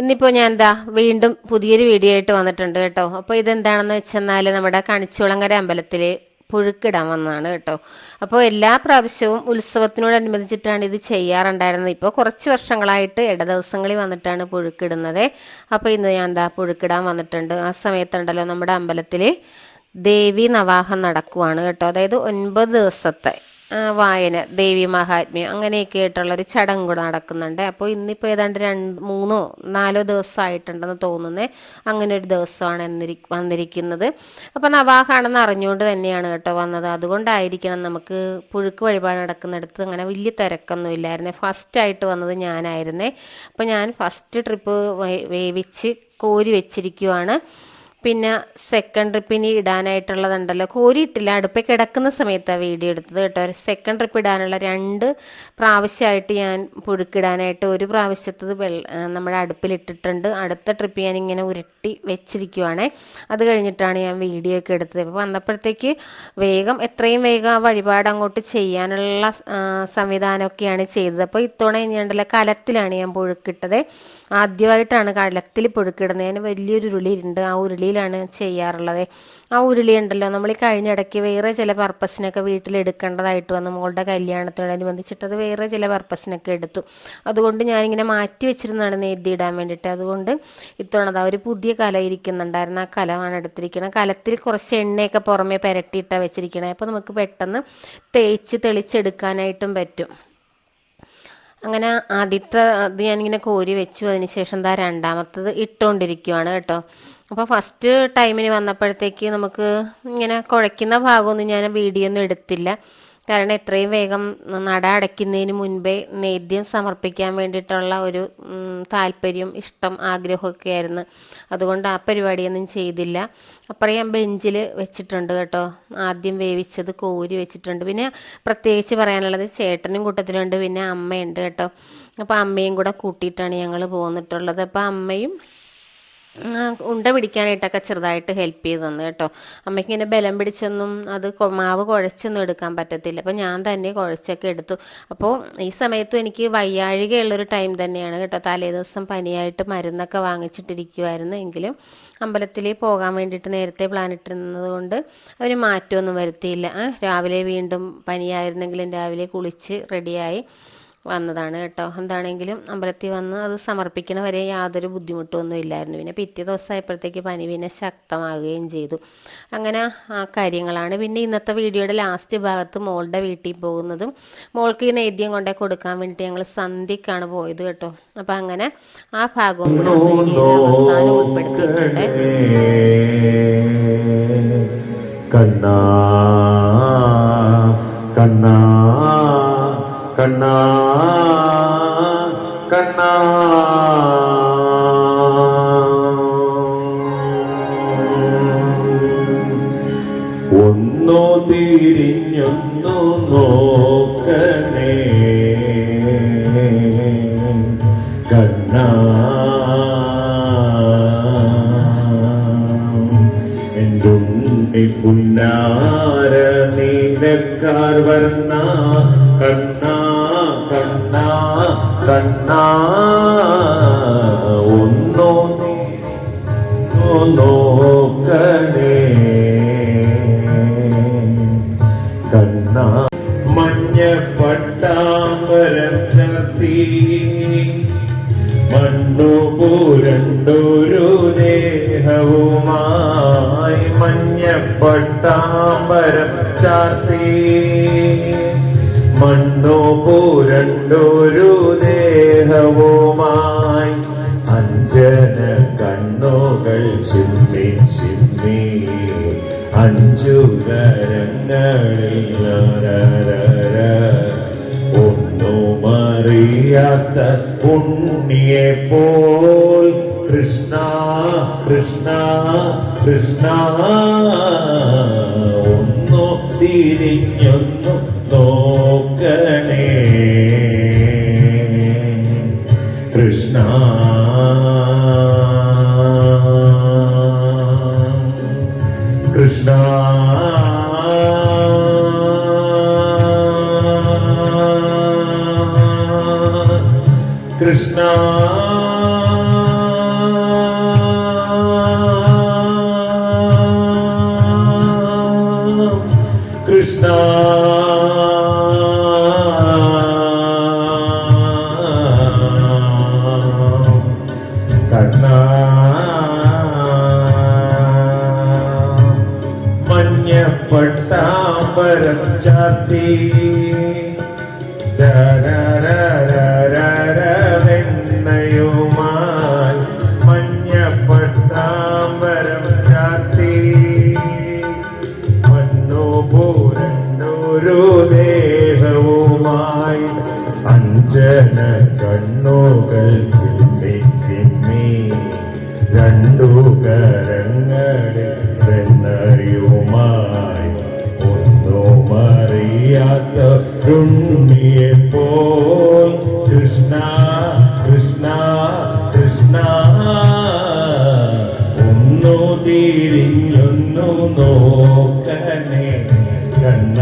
ഇന്നിപ്പോൾ ഞാൻ എന്താ വീണ്ടും പുതിയൊരു വീഡിയോ ആയിട്ട് വന്നിട്ടുണ്ട് കേട്ടോ. അപ്പോൾ ഇതെന്താണെന്ന് വെച്ചെന്നാൽ നമ്മുടെ കണിച്ചുളങ്ങര അമ്പലത്തിൽ പുഴുക്കിടാൻ വന്നതാണ് കേട്ടോ. അപ്പോൾ എല്ലാ പ്രാവശ്യവും ഉത്സവത്തിനോടനുബന്ധിച്ചിട്ടാണ് ഇത് ചെയ്യാറുണ്ടായിരുന്നത്. ഇപ്പോൾ കുറച്ച് വർഷങ്ങളായിട്ട് ഇട ദിവസങ്ങളിൽ വന്നിട്ടാണ് പുഴുക്കിടുന്നത്. അപ്പോൾ ഇന്ന് ഞാൻ എന്താ പുഴുക്കിടാൻ വന്നിട്ടുണ്ട്. ആ സമയത്തുണ്ടല്ലോ നമ്മുടെ അമ്പലത്തിൽ ദേവി നവാഹം നടക്കുവാണ് കേട്ടോ. അതായത് ഒൻപത് ദിവസത്തെ വായന ദേവി മഹാത്മ്യം അങ്ങനെയൊക്കെ ആയിട്ടുള്ളൊരു ചടങ്ങ് കൂടെ നടക്കുന്നുണ്ട്. അപ്പോൾ ഇന്നിപ്പോൾ ഏതാണ്ട് രണ്ട് മൂന്നോ നാലോ ദിവസമായിട്ടുണ്ടെന്ന് തോന്നുന്നത് അങ്ങനെ ഒരു ദിവസമാണ് എന്നിരി വന്നിരിക്കുന്നത്. അപ്പോൾ നവാഹാണെന്ന് അറിഞ്ഞുകൊണ്ട് തന്നെയാണ് കേട്ടോ വന്നത്. അതുകൊണ്ടായിരിക്കണം നമുക്ക് പുഴുക്ക് വഴിപാട് നടക്കുന്നിടത്ത് അങ്ങനെ വലിയ തിരക്കൊന്നും ഇല്ലായിരുന്നേ. ഫസ്റ്റായിട്ട് വന്നത് ഞാനായിരുന്നേ. അപ്പോൾ ഞാൻ ഫസ്റ്റ് ട്രിപ്പ് വേവിച്ച് കോരി വെച്ചിരിക്കുവാണ്. പിന്നെ സെക്കൻഡ് ട്രിപ്പിന് ഇടാനായിട്ടുള്ളതുണ്ടല്ലോ. കോരിയിട്ടില്ല. അടുപ്പിൽ കിടക്കുന്ന സമയത്താണ് വീഡിയോ എടുത്തത് കേട്ടോ. സെക്കൻഡ് ട്രിപ്പ് ഇടാനുള്ള രണ്ട് പ്രാവശ്യമായിട്ട് ഞാൻ പുഴുക്കിടാനായിട്ട് ഒരു പ്രാവശ്യത്തത് നമ്മുടെ അടുപ്പിലിട്ടിട്ടുണ്ട്. അടുത്ത ട്രിപ്പ് ഞാൻ ഇങ്ങനെ ഉരുട്ടി വെച്ചിരിക്കുവാണേ. അത് കഴിഞ്ഞിട്ടാണ് ഞാൻ വീഡിയോ ഒക്കെ എടുത്തത്. അപ്പോൾ വന്നപ്പോഴത്തേക്ക് വേഗം എത്രയും വേഗം ആ വഴിപാട് അങ്ങോട്ട് ചെയ്യാനുള്ള സംവിധാനമൊക്കെയാണ് ചെയ്തത്. അപ്പോൾ ഇത്തവണ ഞാൻ കലത്തിലാണ് ഞാൻ പുഴുക്കിട്ടത്. ആദ്യമായിട്ടാണ് കടലത്തിൽ പൊഴുക്കിടുന്നത് അതിന് വലിയൊരു ഉരുളിയുണ്ട് ആ ഉരുളിയിലാണ് ചെയ്യാറുള്ളത്. ആ ഉരുളി ഉണ്ടല്ലോ നമ്മൾ ഈ കഴിഞ്ഞിടയ്ക്ക് വേറെ ചില പർപ്പസിനൊക്കെ വീട്ടിൽ എടുക്കേണ്ടതായിട്ട് വന്നു. മോളുടെ കല്യാണത്തിനോടനുബന്ധിച്ചിട്ട് അത് വേറെ ചില പർപ്പസിനൊക്കെ എടുത്തു. അതുകൊണ്ട് ഞാനിങ്ങനെ മാറ്റി വെച്ചിരുന്നതാണ് ഇടാൻ വേണ്ടിയിട്ട്. അതുകൊണ്ട് ഇത്തവണ ഒരു പുതിയ കല ഇരിക്കുന്നുണ്ടായിരുന്നു. ആ കലമാണ് എടുത്തിരിക്കുന്നത് കലത്തിൽ കുറച്ച് എണ്ണയൊക്കെ പുറമേ പുരട്ടിയിട്ടാണ് വെച്ചിരിക്കണേ. അപ്പോൾ നമുക്ക് പെട്ടെന്ന് തേച്ച് തെളിച്ചെടുക്കാനായിട്ടും പറ്റും. അങ്ങനെ ആദ്യത്തെ അത് ഞാനിങ്ങനെ കോരി വെച്ചു. അതിന് ശേഷം എന്താ രണ്ടാമത്തത് ഇട്ടുകൊണ്ടിരിക്കുവാണ് കേട്ടോ. അപ്പോൾ ഫസ്റ്റ് ടൈമിന് വന്നപ്പോഴത്തേക്ക് നമുക്ക് ഇങ്ങനെ കുഴയ്ക്കുന്ന ഭാഗമൊന്നും ഞാൻ വീഡിയോ ഒന്നും എടുത്തില്ല. കാരണം എത്രയും വേഗം നട അടയ്ക്കുന്നതിന് മുൻപേ നേദ്യം സമർപ്പിക്കാൻ വേണ്ടിയിട്ടുള്ള ഒരു താല്പര്യം ഇഷ്ടം ആഗ്രഹമൊക്കെ ആയിരുന്നു. അതുകൊണ്ട് ആ പരിപാടിയൊന്നും ചെയ്തില്ല. അപ്പുറം ഞാൻ ബെഞ്ചിൽ വെച്ചിട്ടുണ്ട് കേട്ടോ. ആദ്യം വേവിച്ചത് കോരി വെച്ചിട്ടുണ്ട്. പിന്നെ പ്രത്യേകിച്ച് പറയാനുള്ളത് ചേട്ടനും കൂട്ടത്തിലുണ്ട് പിന്നെ അമ്മയുണ്ട് കേട്ടോ. അപ്പോൾ അമ്മയും കൂടെ കൂട്ടിയിട്ടാണ് ഞങ്ങൾ പോന്നിട്ടുള്ളത്. അപ്പോൾ അമ്മയും ഉണ്ട പിടിക്കാനായിട്ടൊക്കെ ചെറുതായിട്ട് ഹെൽപ്പ് ചെയ്ത് തന്നു കേട്ടോ. അമ്മയ്ക്ക് ഇങ്ങനെ ബലം പിടിച്ചൊന്നും അത് മാവ് കുഴച്ചൊന്നും എടുക്കാൻ പറ്റത്തില്ല. അപ്പോൾ ഞാൻ തന്നെ കുഴച്ചൊക്കെ എടുത്തു. അപ്പോൾ ഈ സമയത്തും എനിക്ക് വയ്യാഴികയുള്ളൊരു ടൈം തന്നെയാണ് കേട്ടോ. തലേ ദിവസം പനിയായിട്ട് മരുന്നൊക്കെ വാങ്ങിച്ചിട്ടിരിക്കുമായിരുന്നു എങ്കിലും അമ്പലത്തിൽ പോകാൻ വേണ്ടിയിട്ട് നേരത്തെ പ്ലാൻ ഇട്ടിരുന്നത് കൊണ്ട് അവർ മാറ്റമൊന്നും വരുത്തിയില്ല. രാവിലെ വീണ്ടും പനിയായിരുന്നെങ്കിലും രാവിലെ കുളിച്ച് റെഡിയായി വന്നതാണ് കേട്ടോ. എന്താണെങ്കിലും അമ്പലത്തിൽ വന്ന് അത് സമർപ്പിക്കണ വരെ യാതൊരു ബുദ്ധിമുട്ടൊന്നും ഇല്ലായിരുന്നു പിന്നെ പിറ്റേ ദിവസമായപ്പോഴത്തേക്ക് പനി പിന്നെ ശക്തമാകുകയും ചെയ്തു. അങ്ങനെ ആ കാര്യങ്ങളാണ്. പിന്നെ ഇന്നത്തെ വീഡിയോയുടെ ലാസ്റ്റ് ഭാഗത്ത് മോളുടെ വീട്ടിൽ പോകുന്നതും മോൾക്ക് ഈ നേദ്യം കൊണ്ടേ കൊടുക്കാൻ വേണ്ടിയിട്ട് ഞങ്ങൾ സന്ധ്യക്കാണ് പോയത് കേട്ടോ. അപ്പം അങ്ങനെ ആ ഭാഗവും കൂടെ വീഡിയോയുടെ അവസാനം ഉൾപ്പെടുത്തിയിട്ടുണ്ട്. കണ്ണാ കണ്ണാ കണ്ണാ. ഒന്നോ തിരിഞ്ഞൊന്നോ നോക്കണേ. കണ്ണാ. എന്തുണ്ണി പുന്നാര ദേഹവുമായി മഞ്ഞപ്പട്ടാമ്പരം ചാർത്തി മണ്ണോ പൂരണ്ടൊരു ദേഹവുമായി അഞ്ജന കണ്ണുകൾ ചിമ്മി ചിമ്മി അഞ്ചു കരങ്ങളിൽ രരരര. ഒന്നുമറിയാത്ത ഉണ്ണിയെ പോൽ കൃഷ്ണ കൃഷ്ണ കൃഷ്ണ ഒന്നു തിരിഞ്ഞൊന്നു ഒന്നു തിരിഞ്ഞൊന്നു നോക്കണേ കണ്ണ.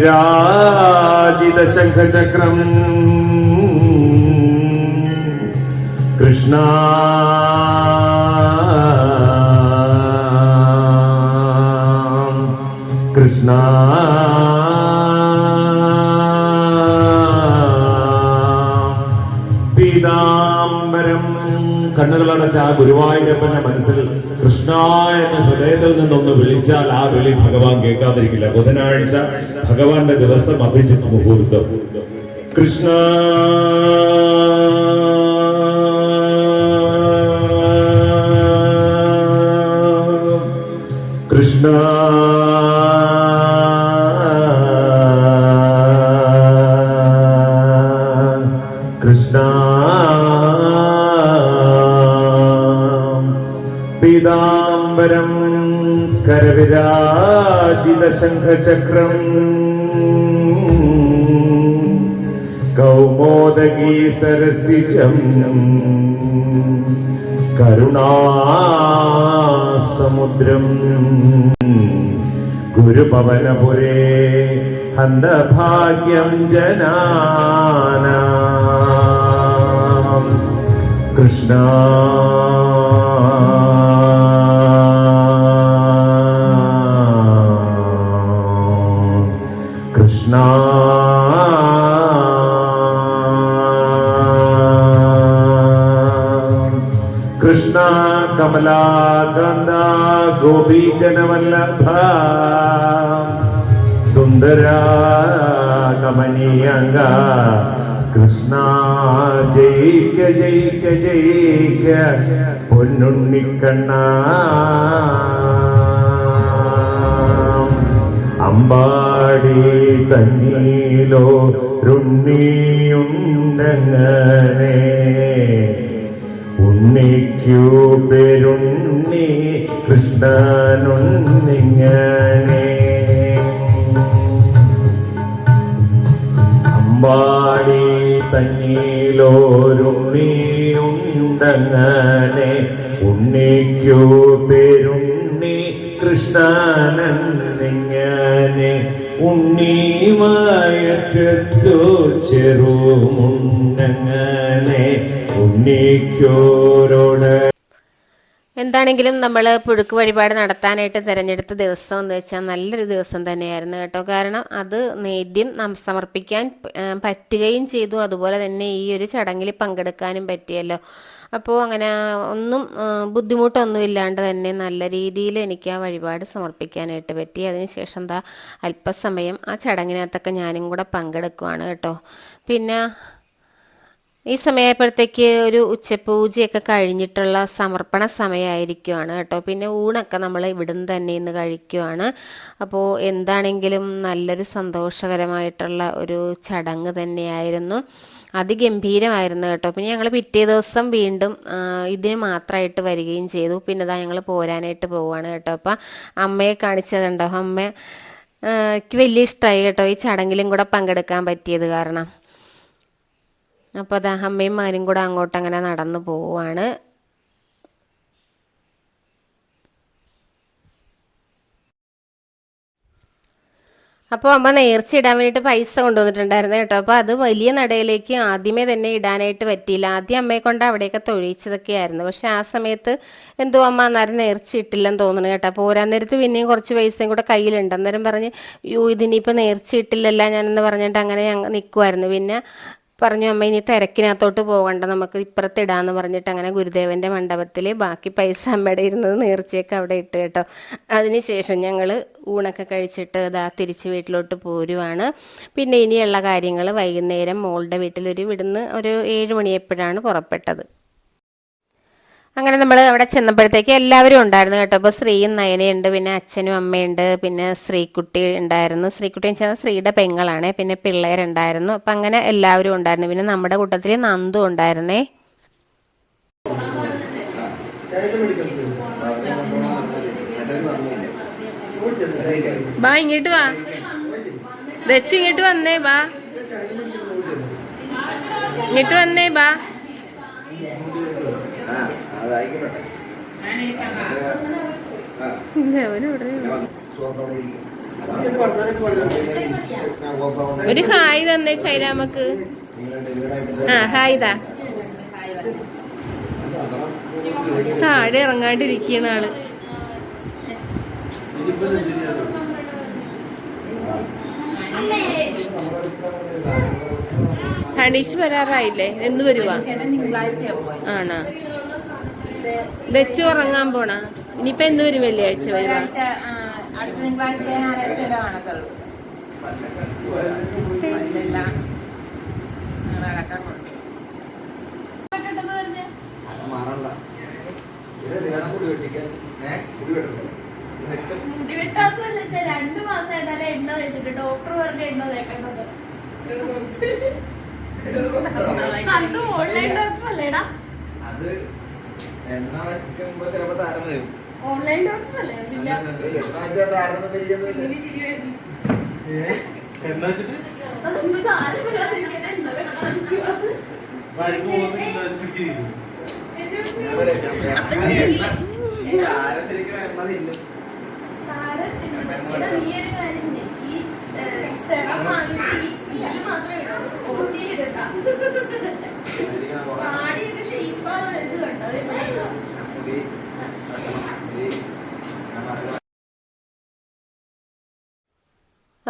കരവിരാജിത ശംഖചക്രം കൃഷ്ണ. കൃഷ്ണ. പീതാംബരം. കണ്ണുകളടച്ച ആ ഗുരുവായൂരപ്പന്റെ മനസ്സിൽ കൃഷ്ണ എന്ന ഹൃദയത്തിൽ നിന്നൊന്ന് വിളിച്ചാൽ ആ വിളി ഭഗവാൻ കേൾക്കാതിരിക്കില്ല. ബുധനാഴ്ച ഭഗവാന്റെ ദിവസം അഭിജിത്ത് മുഹൂർത്തം. കൃഷ്ണ. കൃഷ്ണ. കൃഷ്ണ. പീതാംബരം കരവിരാജിത ശംഖചക്രം കൗമോദഗീ സരസിജം കരുണാസമുദ്രം. ഗുരുപവനപുരേ ഹന്തഭാഗ്യം ജനാന. കൃഷ്ണ കമലാകന്ദ ഗോപീജനവല്ലഭ സുന്ദര കമനീയങ്ക. കൃഷ്ണ ജയിക്ക ജയിക്ക ജയിക്ക. പൊന്നുണ്ണിക്കണ്ണ. അമ്പാടി തന്നീലോ രുണ്ണിയുണ്ടങ്ങനെ. ഉണ്ണിക്കു പെരുണ്ണി കൃഷ്ണനുണ്ണിങ്ങനെ അമ്പാടി തന്നീലോരുണ്ണിയുണ്ടങ്ങനെ ഉണ്ണിക്കു പേരുണ്ണി കൃഷ്ണനെന്നിങ്ങനെ. ഉണ്ണിമായറ്റത്തു ചെറുമുണ്ടങ്ങനെ എന്താണെങ്കിലും നമ്മൾ പുഴുക്ക് വഴിപാട് നടത്താനായിട്ട് തിരഞ്ഞെടുത്ത ദിവസം എന്ന് വെച്ചാൽ നല്ലൊരു ദിവസം തന്നെയായിരുന്നു കേട്ടോ. കാരണം അത് നേദ്യം നാം സമർപ്പിക്കാൻ പറ്റുകയും ചെയ്തു. അതുപോലെ തന്നെ ഈ ഒരു ചടങ്ങിൽ പങ്കെടുക്കാനും പറ്റിയല്ലോ. അപ്പോൾ അങ്ങനെ ഒന്നും ബുദ്ധിമുട്ടൊന്നും ഇല്ലാണ്ട് തന്നെ നല്ല രീതിയിൽ എനിക്ക് ആ വഴിപാട് സമർപ്പിക്കാനായിട്ട് പറ്റി. അതിനുശേഷം എന്താ അല്പസമയം ആ ചടങ്ങിനകത്തൊക്കെ ഞാനും കൂടെ പങ്കെടുക്കുവാണ് കേട്ടോ. പിന്നെ ഈ സമയമായപ്പോഴത്തേക്ക് ഒരു ഉച്ചപൂജയൊക്കെ കഴിഞ്ഞിട്ടുള്ള സമർപ്പണ സമയമായിരിക്കുവാണ് കേട്ടോ. പിന്നെ ഊണൊക്കെ നമ്മൾ ഇവിടുന്ന് തന്നെ ഇന്ന് കഴിക്കുവാണ്. അപ്പോൾ എന്താണെങ്കിലും നല്ലൊരു സന്തോഷകരമായിട്ടുള്ള ഒരു ചടങ്ങ് തന്നെയായിരുന്നു. അതിഗംഭീരമായിരുന്നു കേട്ടോ. പിന്നെ ഞങ്ങൾ പിറ്റേ ദിവസം വീണ്ടും ഇതിന് മാത്രമായിട്ട് വരികയും ചെയ്തു. പിന്നെ ഇതാ ഞങ്ങൾ പോരാനായിട്ട് പോവുകയാണ് കേട്ടോ. അപ്പം അമ്മയെ കാണിച്ചതുണ്ടോ? അമ്മ വലിയ ഇഷ്ടമായി കേട്ടോ ഈ ചടങ്ങിലും കൂടെ പങ്കെടുക്കാൻ പറ്റിയത് കാരണം. അപ്പോൾ അതാ അമ്മയും മാരും കൂടെ അങ്ങോട്ട് അങ്ങനെ നടന്നു പോവുകയാണ് അപ്പോൾ അമ്മ നേർച്ച ഇടാൻ വേണ്ടിയിട്ട് പൈസ കൊണ്ടുവന്നിട്ടുണ്ടായിരുന്നു കേട്ടോ. അപ്പോൾ അത് വലിയ നടയിലേക്ക് ആദ്യമേ തന്നെ ഇടാനായിട്ട് പറ്റിയില്ല. ആദ്യം അമ്മയെ കൊണ്ട് അവിടെയൊക്കെ തൊഴിച്ചതൊക്കെ ആയിരുന്നു. പക്ഷെ ആ സമയത്ത് എന്തോ അമ്മ അന്നേരം നേർച്ച ഇട്ടില്ലെന്ന് തോന്നുന്നു കേട്ടോ. അപ്പോൾ ഓരോ നേരത്ത് പിന്നെയും കുറച്ച് പൈസയും കൂടെ കയ്യിലുണ്ട്. അന്നേരം പറഞ്ഞ് യു ഇതിനിപ്പോൾ നേർച്ച ഇട്ടില്ലല്ല ഞാനെന്ന് പറഞ്ഞിട്ട് അങ്ങനെ നിൽക്കുമായിരുന്നു പിന്നെ പറഞ്ഞു അമ്മ ഇനി തിരക്കിനകത്തോട്ട് പോകണ്ട. നമുക്ക് ഇപ്പുറത്ത് ഇടാന്ന് പറഞ്ഞിട്ട് അങ്ങനെ ഗുരുദേവന്റെ മണ്ഡപത്തിൽ ബാക്കി പൈസ അമ്മയുടെ ഇരുന്നത് നേർച്ചയൊക്കെ അവിടെ ഇട്ട് കേട്ടോ. അതിനുശേഷം ഞങ്ങൾ ഊണൊക്കെ കഴിച്ചിട്ട് ഇതാ തിരിച്ച് വീട്ടിലോട്ട് പോരുവാണ്. പിന്നെ ഇനിയുള്ള കാര്യങ്ങൾ വൈകുന്നേരം മോളുടെ വീട്ടിലൊരു ഇവിടുന്ന് ഒരു ഏഴ് മണിയെപ്പോഴാണ് പുറപ്പെട്ടത്. അങ്ങനെ നമ്മൾ അവിടെ ചെന്നപ്പോഴത്തേക്ക് എല്ലാവരും ഉണ്ടായിരുന്നു കേട്ടോ. അപ്പോൾ ശ്രീയും നയനയുണ്ട് പിന്നെ അച്ഛനും അമ്മയുണ്ട് പിന്നെ ശ്രീകുട്ടി ഉണ്ടായിരുന്നു. ശ്രീകുട്ടി എന്ന് വെച്ചാൽ ശ്രീയുടെ പെങ്ങളാണ് പിന്നെ പിള്ളേരുണ്ടായിരുന്നു. അപ്പം അങ്ങനെ എല്ലാവരും ഉണ്ടായിരുന്നു. പിന്നെ നമ്മുടെ കൂട്ടത്തിൽ നന്ദു ഉണ്ടായിരുന്നേ. ബാ ഇങ്ങോട്ട് വാ. വെച്ച് ഇങ്ങോട്ട് വന്നേ ബാ. ഇങ്ങോട്ട് വന്നേ ബാ. ഒരു ഹായ് തന്നെ ഷൈരാമക്ക് ആ ഹായ് താ താഴെ ഇറങ്ങാണ്ടിരിക്കുന്ന ആൾ. ഹണീഷ് വരാറായില്ലേ? എന്ന് വരുവാ? ആണോ? ദച്ചു ഉറങ്ങാൻ പോണ. ഇനിയിപ്പ എന്ന് വരും വെള്ളിയാഴ്ച വരും അടുത്ത തിങ്കളാഴ്ച ഞായറാഴ്ച കാണത്തുള്ളൂ. മുടി വെച്ചാ രണ്ടു എണ്ണ തേച്ചിട്ട്? ഡോക്ടർ പറഞ്ഞ എണ്ണ തേക്കേണ്ടത്. ഓൺലൈൻ ഡോക്ടർ അല്ലേടാ? അത് എണ്ണ വയ്ക്കുമ്പോ ചിലപ്പോ താരം വരും. ഓൺലൈൻ ഡോക്ടർ അല്ലേ? എണ്ണ. ഈ, ഈ മാത്രമേ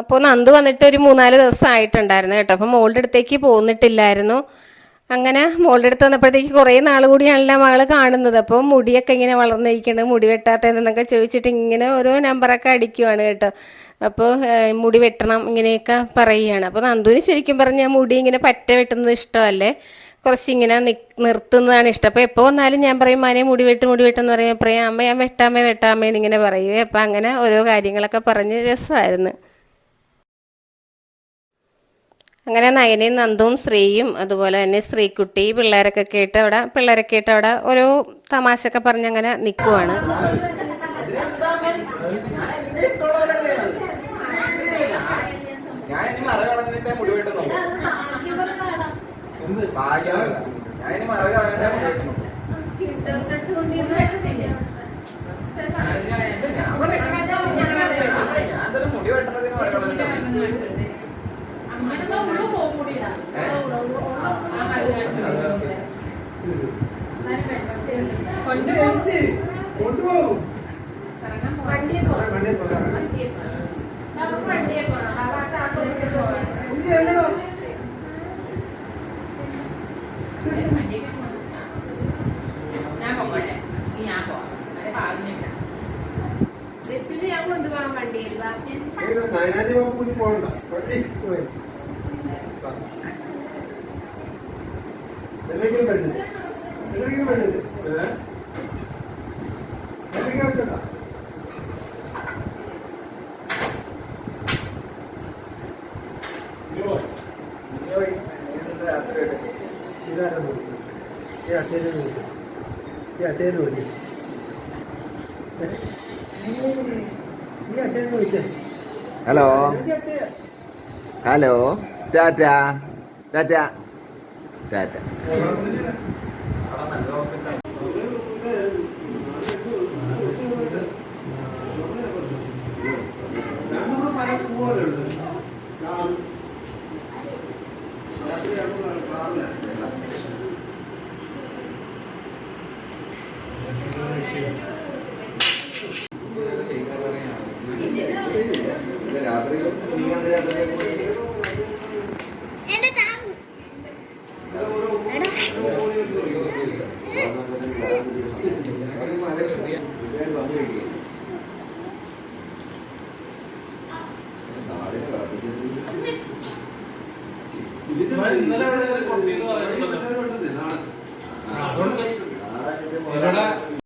അപ്പോൾ നന്ദു വന്നിട്ട് ഒരു മൂന്നാൽ ദിവസം ആയിട്ടുണ്ടായിരുന്നു കേട്ടോ. അപ്പോൾ മോളുടെ അടുത്തേക്ക് പോന്നിട്ടില്ലായിരുന്നു. അങ്ങനെ മോളുടെ അടുത്ത് വന്നപ്പോഴത്തേക്ക് കുറേ നാൾ കൂടിയാണല്ലോ മകൾ കാണുന്നത്. അപ്പോൾ മുടിയൊക്കെ ഇങ്ങനെ വളർന്നിരിക്കുന്നത് മുടി വെട്ടാത്തതെന്നൊക്കെ ചോദിച്ചിട്ട് ഇങ്ങനെ ഓരോ നമ്പറൊക്കെ അടിക്കുവാണ് കേട്ടോ. അപ്പോൾ മുടി വെട്ടണം ഇങ്ങനെയൊക്കെ പറയുകയാണ്. അപ്പോൾ നന്ദുവിന് ശരിക്കും പറഞ്ഞാൽ മുടി ഇങ്ങനെ പറ്റ വെട്ടുന്നത് ഇഷ്ടമല്ലേ? കുറച്ചിങ്ങനെ നിർത്തുന്നതാണ് ഇഷ്ടം. അപ്പോൾ എപ്പോൾ വന്നാലും ഞാൻ പറയും മനെ മുടി വെട്ട് മുടി വെട്ടെന്ന് പറയുമ്പോൾ പറയും. അമ്മ ഞാൻ വെട്ടാമേ വെട്ടാമേ ഇങ്ങനെ പറയും. അപ്പോൾ അങ്ങനെ ഓരോ കാര്യങ്ങളൊക്കെ പറഞ്ഞ് രസമായിരുന്നു. അങ്ങനെ നയനയും നന്ദുവും ശ്രീയും അതുപോലെ തന്നെ ശ്രീകുട്ടി പിള്ളേരൊക്കെ കേട്ട് അവിടെ പിള്ളേരൊക്കെ കേട്ട് അവിടെ ഓരോ തമാശയൊക്കെ പറഞ്ഞ് അങ്ങനെ നിൽക്കുവാണ് ഞാൻ ഇനി മറ കളഞ്ഞിട്ടേ മുടി വെട്ടുന്നു അത് ഭാഗ്യപരമാടാ. ഭാഗ്യമല്ല ഞാൻ ഇനി മറ കളഞ്ഞിട്ടേ മുടി വെട്ടുന്നു കിട്ടുന്നിട്ട് കൊണ്ടിരുന്ന് വെട്ടത്തില്ല. ഞാൻ തന്നെ മുടി വെട്ടണതിന് മറ കളഞ്ഞിട്ടേ അമ്മയുടെ ഉള്ളു പോകും കൂടി ഇടാം. ഏ? ഉള്ളു, ഉള്ളു, ഉള്ളു. ആ മതി കാണിച്ചു കൊടുക്കും. എന്നാലും വെട്ടത്തില്ല. കറങ്ങാൻ പോവാം. വണ്ടിയെ പോവാം. വണ്ടിയെ പോവാം. നമുക്ക് വണ്ടിയെ പോണം ആ ഭാഗത്ത് ആട്ടോയൊക്കെ പോവാം ഞാൻ പോകട്ടെ ഇനി ഞാൻ പോവാം അല്ലെ പറഞ്ഞില്ല വെച്ചിട്ട് ഞാൻ കൊണ്ടുപോകാം വണ്ടിയിൽ ബാക്കി നയനാറ്റി വകുപ്പിക്ക് പോകണ്ട. എന്തെങ്കിലും പഠിച്ചത് എന്തെങ്കിലും പഠിച്ചത് എന്തെങ്കിലും വെട്ടും ഇതാരാ നോക്കുന്നത് ഈ അച്ഛനെ നോക്കി ഈ അച്ഛനെ നോക്കി നീ അച്ഛനെ നോക്കിയേ hello hello tata tata tata